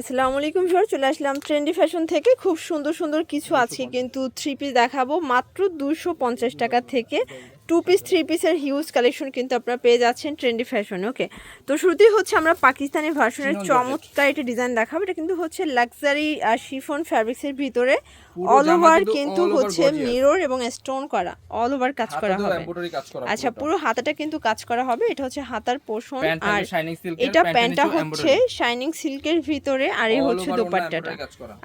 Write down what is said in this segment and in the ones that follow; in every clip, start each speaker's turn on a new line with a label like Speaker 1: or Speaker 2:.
Speaker 1: আসসালামু আলাইকুম ভিউয়ার চলে আসলাম ট্রেন্ডি ফ্যাশন থেকে। খুব সুন্দর সুন্দর কিছু আছে কিন্তু থ্রি পিস দেখাবো মাত্র দুশো পঞ্চাশ টাকা থেকে। টু পিস থ্রি পিসের হিউজ কালেকশন কিন্তু আপনারা পেয়ে যাচ্ছেন ট্রেন্ডি ফ্যাশন ওকে তো শুরুতেই হচ্ছে আমরা পাকিস্তানি ভার্সনের চমৎকার একটা ডিজাইন দেখাবো। এটা কিন্তু হচ্ছে লাক্সারি আর শিফন ফ্যাব্রিক্সের ভিতরে। অল ওভার
Speaker 2: কিন্তু
Speaker 1: হচ্ছে মিরর এবং স্টোন করা। অল ওভার কাজ করা হবে। আচ্ছা পুরো হাতাটা কিন্তু কাজ করা হবে। এটা হচ্ছে হাতার পোষণ আর এটা প্যান্টটা হচ্ছে শাইনিং সিল্কের ভিতরে আর এই হচ্ছে দোপাট্টাটা।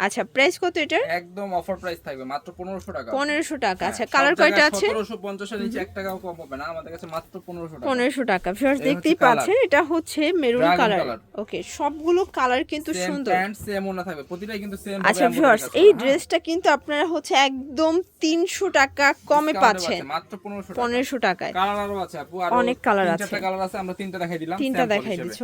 Speaker 1: আচ্ছা প্রাইস কত এটার?
Speaker 2: একদম অফার প্রাইস থাকবে। মাত্র 1500 টাকা।
Speaker 1: পনেরোশো টাকা। আচ্ছা
Speaker 2: হ্যাঁ,
Speaker 1: কালার কয়টা আছে?
Speaker 2: 1750 এর নিচে 1 টাকাও কম হবে না আমাদের কাছে মাত্র 1500 টাকা।
Speaker 1: পনেরোশো টাকা। ভিউয়ার্স দেখতেই পাচ্ছেন এটা হচ্ছে মেরুন কালার ওকে সবগুলো কালার কিন্তু সুন্দর।
Speaker 2: প্যান্ট সেম ওনা থাকবে। প্রতিটাই কিন্তু সেম
Speaker 1: আচ্ছা ভিউয়ার্স এই ড্রেসটা কিন্তু আপনারা হচ্ছে একদম তিনশো টাকা কমে পাচ্ছেন।
Speaker 2: মাত্র 1500 টাকা।
Speaker 1: পনেরোশো টাকায়।
Speaker 2: কালার আরও আছে আপু আরও
Speaker 1: অনেক
Speaker 2: তিন
Speaker 1: আছে।
Speaker 2: চারটা কালার আছে আমরা তিনটা দেখাই দিলাম
Speaker 1: তিনটা দেখাই। দিচ্ছ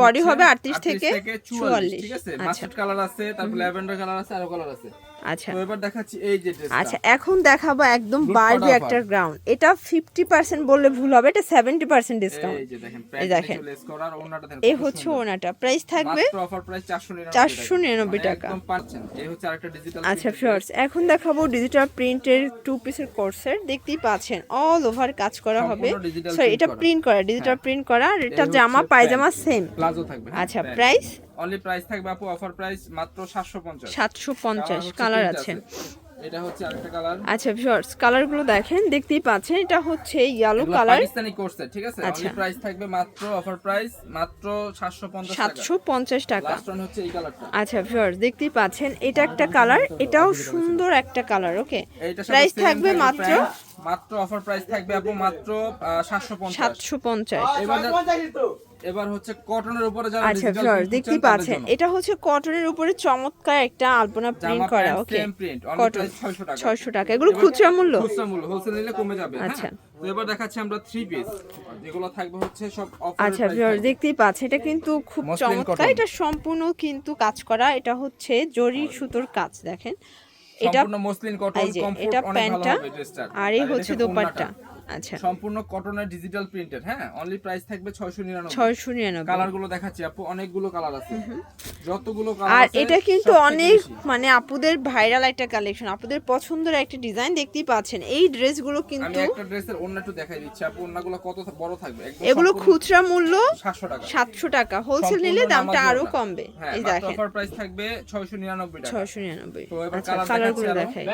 Speaker 1: বডি হবে আটত্রিশ
Speaker 2: 38
Speaker 1: থেকে
Speaker 2: 44
Speaker 1: চুয়াল্লিশ।
Speaker 2: ঠিক আছে?
Speaker 1: আচ্ছা।
Speaker 2: মাস্টার্ড কালার আছে তারপর ল্যাভেন্ডার কালার আছে আরও কালার আছে।
Speaker 1: আচ্ছা।
Speaker 2: তো এবার দেখাচ্ছি এই যে
Speaker 1: আচ্ছা এখন দেখাবো একদম বারবি একটা গ্রাউন্ড এটা ফিফটি পার্সেন্ট বললে ভুল হবে এটা সেভেন্টি পার্সেন্ট ডিসকাউন্ট
Speaker 2: এই যে দেখেন
Speaker 1: এই দেখেন। হচ্ছে ওনাটা প্রাইস থাকবে
Speaker 2: মাত্র অফার প্রাইস 499
Speaker 1: 499 টাকা।
Speaker 2: একদম পাচ্ছেন। এই হচ্ছে আরেকটা ডিজিটাল
Speaker 1: আচ্ছা ফিওর্স এখন দেখাবো ডিজিটাল প্রিন্টের টু পিসের কোর্সের দেখতেই পাচ্ছেন অল ওভার কাজ করা হবে। সরি এটা প্রিন্ট করা ডিজিটাল
Speaker 2: হ্যাঁ।
Speaker 1: প্রিন্ট করা আর এটা জামা পায়জামা সেম
Speaker 2: প্লাজো থাকবে হ্যাঁ,
Speaker 1: আচ্ছা প্রাইস
Speaker 2: অনলি প্রাইস থাকবে আপু অফার প্রাইস মাত্র 750
Speaker 1: সাতশো পঞ্চাশ
Speaker 2: হচ্ছে
Speaker 1: কালার আছে।
Speaker 2: এটা হচ্ছে আরেকটা কালার
Speaker 1: আচ্ছা ভিউয়ার্স কালারগুলো দেখেন দেখতেই পাচ্ছেন এটা হচ্ছে ইয়েলো কালার
Speaker 2: পাকিস্তানি কোর্সে ঠিক আছে?
Speaker 1: আচ্ছা।
Speaker 2: অনলি প্রাইস থাকবে মাত্র অফার প্রাইস মাত্র 750 টাকা।
Speaker 1: সাতশো পঞ্চাশ টাকা।
Speaker 2: লাস্ট ওয়ান হচ্ছে এই কালারটা
Speaker 1: আচ্ছা ভিউয়ার্স দেখতেই পাচ্ছেন এটা একটা কালার এটাও সুন্দর একটা কালার ওকে প্রাইস থাকবে মাত্র
Speaker 2: মাত্র অফার প্রাইস থাকবে আপু মাত্র আহ, 750
Speaker 1: সাতশো পঞ্চাশ।
Speaker 2: এবার যা- এবার হচ্ছে কটনের উপরে যারা
Speaker 1: আচ্ছা
Speaker 2: চান তাদের
Speaker 1: পাচ্ছেন। এটা হচ্ছে কটনের উপরে চমৎকার একটা আলপনা প্রিন্ট করা ওকে কটন
Speaker 2: 600 টাকা।
Speaker 1: 600 টাকা। এগুলো খুচরা মূল্য?
Speaker 2: খুচরা মূল্য হোলসেল নিলে কমে যাবে
Speaker 1: আচ্ছা।
Speaker 2: আচ্ছা। তো এবার দেখাচ্ছি আমরা পিস যেগুলো থাকবে হচ্ছে সব অফার
Speaker 1: আচ্ছা ভিউয়ার্স দেখতেই পাচ্ছেন এটা কিন্তু খুব চমৎকার। এটা সম্পূর্ণ কিন্তু কাজ করা এটা হচ্ছে জরি সুতোর কাজ দেখেন। এটা
Speaker 2: সম্পূর্ণ মসলিন কটন কমফোর্ট
Speaker 1: এটা
Speaker 2: অনেক ভালো
Speaker 1: প্যান্টটা
Speaker 2: হবে
Speaker 1: আর এই হচ্ছে দোপাট্টা। আচ্ছা।
Speaker 2: সম্পূর্ণ কটনের ডিজিটাল প্রিন্টেড হ্যাঁ? অনলি প্রাইস থাকবে 699
Speaker 1: ছয়শো নিরানব্বই।
Speaker 2: কালারগুলো দেখাচ্ছি আপু অনেকগুলো কালার আছে। যতগুলো কালার
Speaker 1: আর এটা কিন্তু অনেক মানে আপুদের ভাইরাল একটা কালেকশন আপুদের পছন্দের একটা ডিজাইন দেখতেই পাচ্ছেন। এই ড্রেসগুলো
Speaker 2: আমি
Speaker 1: কিন্তু
Speaker 2: একটা ড্রেসের দেখাই দিচ্ছি আপু ওন্নাগুলো কত বড় থাকবে?
Speaker 1: এগুলো খুচরা মূল্য
Speaker 2: 700 টাকা।
Speaker 1: সাতশো টাকা। হোলসেল নিলে দামটা
Speaker 2: আরও
Speaker 1: কমবে।
Speaker 2: হ্যাঁ
Speaker 1: এই দেখেন।
Speaker 2: অফার প্রাইস থাকবে 699 টাকা।
Speaker 1: ছয়শো নিরানব্বই।
Speaker 2: তো এবার
Speaker 1: আচ্ছা কালারগুলো। দেখাই।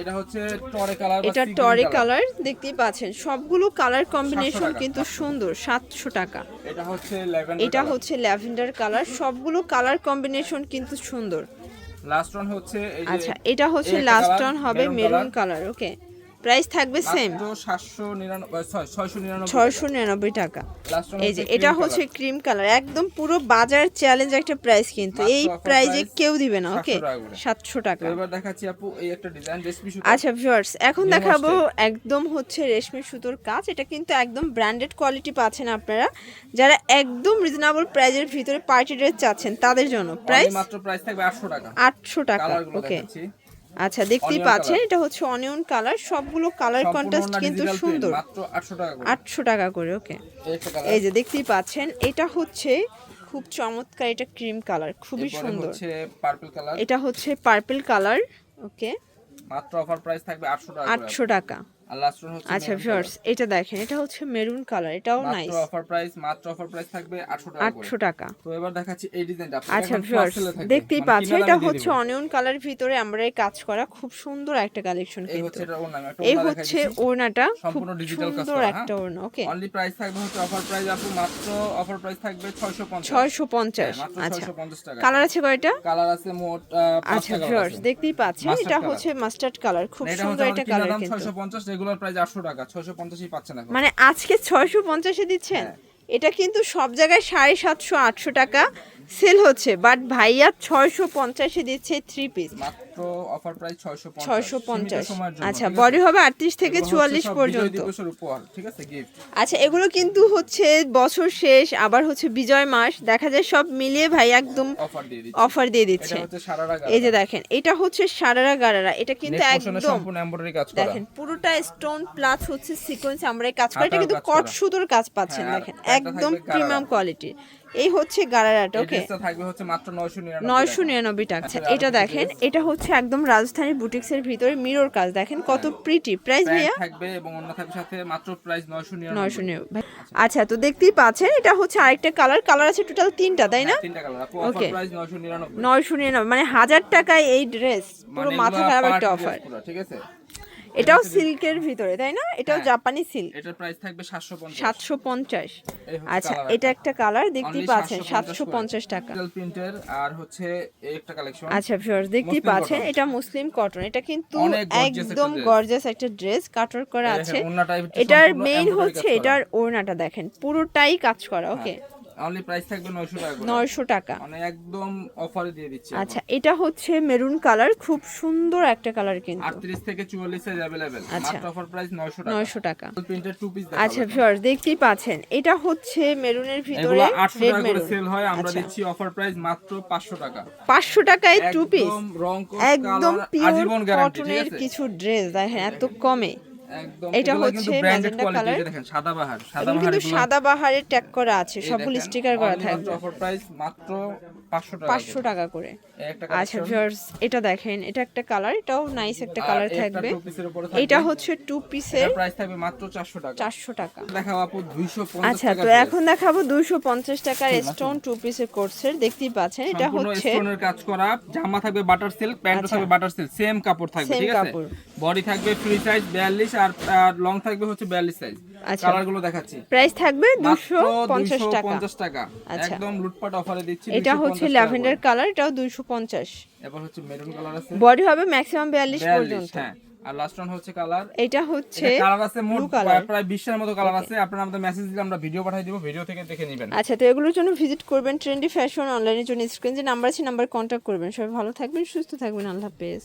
Speaker 2: এটা হচ্ছে টরে কালার
Speaker 1: এটা টরে কালার। দেখতেই পাচ্ছেন। সবগুলো কালার কম্বিনেশন কিন্তু সুন্দর সাতশো টাকা।
Speaker 2: এটা হচ্ছে ল্যাভেন্ডার
Speaker 1: এটা হচ্ছে ল্যাভেন্ডার কালার সবগুলো কালার কম্বিনেশন কিন্তু সুন্দর।
Speaker 2: লাস্ট ওয়ান হচ্ছে এই যে
Speaker 1: আচ্টা এটা হচ্ছে লাস্ট
Speaker 2: colour,
Speaker 1: হবে মেরুন কালার ওকে। প্রাইস থাকবে সেম
Speaker 2: মাত্র 799 ছয়- 699
Speaker 1: ছয়শো নিরানব্বই টাকা। এই যে এটা হচ্ছে ক্রিম কালার একদম পুরো বাজার চ্যালেঞ্জ একটা প্রাইস কিন্তু। এই প্রাইজে কেউ দিবে না ওকে সাতশো টাকা
Speaker 2: এবার দেখাচ্ছি আপু এই একটা ডিজাইন রেশমি সুতা
Speaker 1: আচ্ছা ভিউয়ার্স এখন দেখাবো একদম হচ্ছে রেশমি সুতোর কাজ। এটা কিন্তু একদম ব্র্যান্ডেড কোয়ালিটি পাচ্ছেন আপনারা। যারা একদম রিজনেবল প্রাইজের ভিতরে পার্টি ড্রেস চাচ্ছেন তাদের জন্য।
Speaker 2: প্রাইস মাত্র প্রাইস থাকবে 800 টাকা।
Speaker 1: আটশো টাকা ওকে আচ্ছা দেখতেই পাচ্ছেন এটা হচ্ছে অনিয়ন কালার সবগুলো কালার কন্ট্রাস্ট কিন্তু সুন্দর।
Speaker 2: মাত্র 800 টাকা করে।
Speaker 1: আটশো টাকা করে ওকে
Speaker 2: এই
Speaker 1: যে দেখতেই পাচ্ছেন এটা হচ্ছে খুব চমৎকার এটা ক্রিম কালার খুবই সুন্দর।
Speaker 2: হচ্ছে পার্পল কালার
Speaker 1: এটা হচ্ছে পার্পল কালার ওকে
Speaker 2: মাত্র অফার প্রাইস থাকবে 800 টাকা করে।
Speaker 1: আটশো টাকা। আচ্ছা ভিউয়ার্স এটা দেখেন এটা হচ্ছে মেরুন কালার এটাও। নাইস
Speaker 2: অফার প্রাইস মাত্র অফার প্রাইস থাকবে 800 টাকা করে।
Speaker 1: আটশো টাকা।
Speaker 2: তো এবার দেখাচ্ছি এই ডিজাইনটা
Speaker 1: আচ্ছা ভিউয়ার্স দেখতেই পাচ্ছেন এটা হচ্ছে অনিয়ন কালার ভিতরে আমরা এই কাজ করা খুব সুন্দর একটা কালেকশন
Speaker 2: এই
Speaker 1: কিন্তু।
Speaker 2: হচ্ছে
Speaker 1: এই ওড়নাটা খুব সুন্দর একটা
Speaker 2: হ্যাঁ?
Speaker 1: ওড়না ওকে
Speaker 2: অনলি প্রাইস থাকবে হচ্ছে অফার প্রাইস আপু মাত্র অফার প্রাইস থাকবে 650
Speaker 1: ছয়শো পঞ্চাশ
Speaker 2: হ্যাঁ,
Speaker 1: আচ্ছা। কালার আছে কয়টা?
Speaker 2: কালার আছে মোট
Speaker 1: আচ্ছা ভিউয়ার্স দেখতেই পাচ্ছেন এটা হচ্ছে মাস্টার্ড কালার খুব সুন্দর একটা কালার কিন্তু।
Speaker 2: 650 রেগুলার প্রাইস 800 টাকা 650ই পাচ্ছেন এখন।
Speaker 1: মানে আজকে 650 এ দিচ্ছেন?
Speaker 2: হ্যাঁ।
Speaker 1: এটা কিন্তু সব জায়গায় সাড়ে সাতশো আটশো টাকা সেল হচ্ছে বাট ভাইয়া ছয়শো পঞ্চাশ এ দিচ্ছে থ্রি পিস
Speaker 2: মাত্র অফার প্রাইস 650
Speaker 1: ছয়শো
Speaker 2: সীমিত
Speaker 1: পঞ্চাশ
Speaker 2: সময়ের জন্য,
Speaker 1: আচ্ছা বডি হবে আটত্রিশ থেকে
Speaker 2: এগুলো হচ্ছে
Speaker 1: চুয়াল্লিশ
Speaker 2: সব
Speaker 1: পর্যন্ত।
Speaker 2: ঠিক আছে গিফট
Speaker 1: আচ্ছা এগুলো কিন্তু হচ্ছে বছর শেষ আবার হচ্ছে বিজয় মাস। দেখা যায় সব মিলিয়ে ভাই একদম
Speaker 2: অফার দিয়ে দিচ্ছি।
Speaker 1: এই যে দেখেন এটা হচ্ছে সারারা গারারা। এটা কিন্তু একদম দেখেন পুরোটা স্টোন প্লাস হচ্ছে সিকোয়েন্স আমরা কাজ করি এটা কিন্তু কট। সুতোর কাজ পাচ্ছেন
Speaker 2: হ্যাঁ,
Speaker 1: দেখেন একদম প্রিমিয়াম কোয়ালিটির এই হচ্ছে গারারাটা ওকে
Speaker 2: থাকবে হচ্ছে মাত্র 999
Speaker 1: নয়শো নিরানব্বই টাকা। আচ্ছা এটা দেখেন এটা হচ্ছে একদম রাজস্থানী বুটিক্সের ভিতরে মিরর কাজ। দেখেন কত প্রিটি প্রাইস ভাইয়া?
Speaker 2: থাকবে এবং অন্য থাকবে সাথে মাত্র প্রাইস 999
Speaker 1: নয়শো নিরানব্বই। আচ্ছা। তো দেখতেই পাচ্ছেন এটা হচ্ছে আরেকটা কালার কালার আছে টোটাল তিনটা তাই না?
Speaker 2: তিনটা কালার অফার প্রাইস 999
Speaker 1: নয়শো নিরানব্বই। মানে হাজার টাকায় এই ড্রেস পুরো
Speaker 2: মানে
Speaker 1: মাথা খারাপ একটা অফার
Speaker 2: ঠিক আছে?
Speaker 1: এটাও সিল্কের ভিতরে তাই না? এটাও
Speaker 2: হ্যাঁ।
Speaker 1: জাপানি সিল্ক
Speaker 2: এটার প্রাইস থাকবে 750
Speaker 1: সাতশো পঞ্চাশ।
Speaker 2: এই হচ্ছে
Speaker 1: আচ্ছা এটা একটা কালার
Speaker 2: Only
Speaker 1: পাচ্ছেন
Speaker 2: 750
Speaker 1: সাতশো পঞ্চাশ টাকা।
Speaker 2: প্রিন্টের আর হচ্ছে একটা কালেকশন
Speaker 1: আচ্ছা ভিউয়ার্স দেখতেই পাচ্ছেন এটা মুসলিম কটন এটা কিন্তু একদম। গর্জাস একটা ড্রেস কাটর করা আছে। এটার মেইন হচ্ছে এটার ওড়নাটা দেখেন পুরোটাই কাজ করা ওকে
Speaker 2: অনলি প্রাইস থাকবে 900 টাকা করে
Speaker 1: নয়শো টাকা
Speaker 2: মানে একদম অফারে দিয়ে দিচ্ছি
Speaker 1: আচ্ছা এটা হচ্ছে মেরুন কালার খুব সুন্দর একটা কালার কিন্তু
Speaker 2: 38 থেকে 44 সাইজ अवेलेबल
Speaker 1: আচ্ছা।
Speaker 2: মাত্র অফার প্রাইস 900 টাকা
Speaker 1: নয়শো টাকা
Speaker 2: প্রিন্টের টু পিস
Speaker 1: আচ্ছা ভিউয়ার্স দেখতেই পাচ্ছেন এটা হচ্ছে মেরুনের ভিতরে
Speaker 2: এগুলো 800
Speaker 1: রেড
Speaker 2: টাকা করে
Speaker 1: মেরুন
Speaker 2: সেল হয় আমরা
Speaker 1: আচ্ছা।
Speaker 2: দিচ্ছি অফার প্রাইস মাত্র 500 টাকা
Speaker 1: পাঁচশো টাকায় টু পিস
Speaker 2: একদম রং কোড
Speaker 1: একদম
Speaker 2: কালার
Speaker 1: পিওর
Speaker 2: আজীবন গ্যারান্টি ঠিক
Speaker 1: কটনের
Speaker 2: আছে
Speaker 1: কিছু ড্রেস দেখেন এত কমে
Speaker 2: একদম
Speaker 1: এটা হচ্ছে
Speaker 2: ম্যাজেন্টা
Speaker 1: কালার।
Speaker 2: দেখেন সাদা বাহার। সাদা বাহার
Speaker 1: কিন্তু সাদাবাহারের ট্যাগ করা আছে সবগুলো স্টিকার করা থাকবে।
Speaker 2: অফার প্রাইস মাত্র 500 টাকা
Speaker 1: পাঁচশো টাকা করে। আচ্ছা ভিউয়ার্স এটা দেখেন এটা একটা কালার এটাও নাইস একটা কালার থাকবে। এটা হচ্ছে টু পিসের
Speaker 2: প্রাইস থাকবে মাত্র 400 টাকা।
Speaker 1: চারশো টাকা।
Speaker 2: দেখাও আপু 250
Speaker 1: আচ্ছা তো এখন দেখাবো দুইশো পঞ্চাশ টাকার স্টোন টু পিসের কোর্সের দেখতেই পাচ্ছেন এটা হচ্ছে
Speaker 2: স্টোনের কাজ করা জামা থাকবে বাটার সিল্ক প্যান্টও
Speaker 1: আচ্ছা।
Speaker 2: থাকবে বাটার সিল্ক সেম কাপড় থাকবে ঠিক আছে? বডি থাকবে ফ্রি সাইজ 42 আর লং থাকবে হচ্ছে 42 সাইজ
Speaker 1: আচ্ছা।
Speaker 2: দেখাচ্ছি।
Speaker 1: প্রাইস থাকবে
Speaker 2: মাত্র
Speaker 1: দুশো পঞ্চাশ টাকা।
Speaker 2: 250 টাকা।
Speaker 1: আচ্ছা।
Speaker 2: একদম লুটপাট অফারে দিচ্ছি
Speaker 1: এটা হচ্ছে
Speaker 2: টাকা
Speaker 1: ল্যাভেন্ডার কালার এটাও দুইশো পঞ্চাশ।
Speaker 2: এবার হচ্ছে মেরুন কালার আছে।
Speaker 1: বডি হবে ম্যাক্সিমাম
Speaker 2: 42
Speaker 1: পর্যন্ত।
Speaker 2: হ্যাঁ। আর লাস্ট ওয়ান হচ্ছে কালার।
Speaker 1: এটা হচ্ছে
Speaker 2: কালার আছে মোট প্রায় 20 এর মতো কালার আছে। আপনারা আমাদের মেসেজ দিলে আমরা ভিডিও পাঠিয়ে দিব। ভিডিও থেকে দেখে নেবেন।
Speaker 1: আচ্ছা তো এগুলোর জন্য ভিজিট করবেন ট্রেন্ডি ফ্যাশন অনলাইনের জন্য। স্ক্রিন যে নাম্বার আছে নাম্বার করবেন। সবাই ভালো থাকবেন সুস্থ থাকবেন। আল্লাহ হাফেজ।